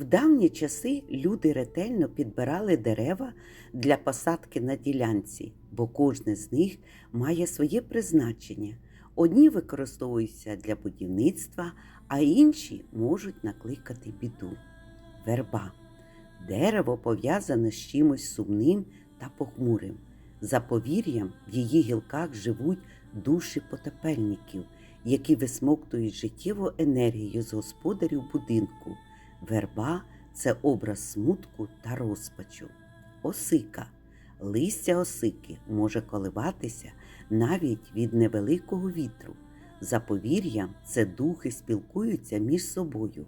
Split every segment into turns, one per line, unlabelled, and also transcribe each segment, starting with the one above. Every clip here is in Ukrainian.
В давні часи люди ретельно підбирали дерева для посадки на ділянці, бо кожне з них має своє призначення. Одні використовуються для будівництва, а інші можуть накликати біду. Верба. Дерево пов'язане з чимось сумним та похмурим. За повір'ям, в її гілках живуть душі потепельників, які висмоктують життєву енергію з господарів будинку. Верба це образ смутку та розпачу. Осика. Листя осики може коливатися навіть від невеликого вітру. За повір'ям, це духи спілкуються між собою.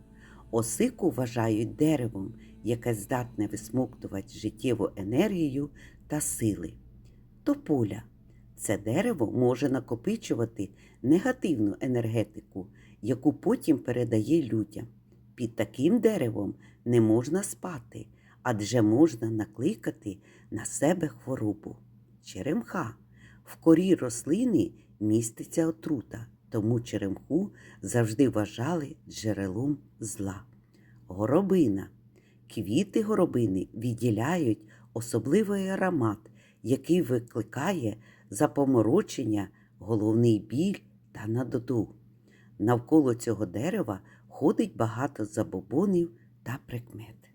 Осику вважають деревом, яке здатне висмоктувати життєву енергію та сили. Тополя це дерево може накопичувати негативну енергетику, яку потім передає людям. Під таким деревом не можна спати, адже можна накликати на себе хворобу. Черемха. В корі рослини міститься отрута, тому черемху завжди вважали джерелом зла. Горобина. Квіти горобини відділяють особливий аромат, який викликає запоморочення, головний біль та надоду. Навколо цього дерева ходить багато забобонів та прикмет.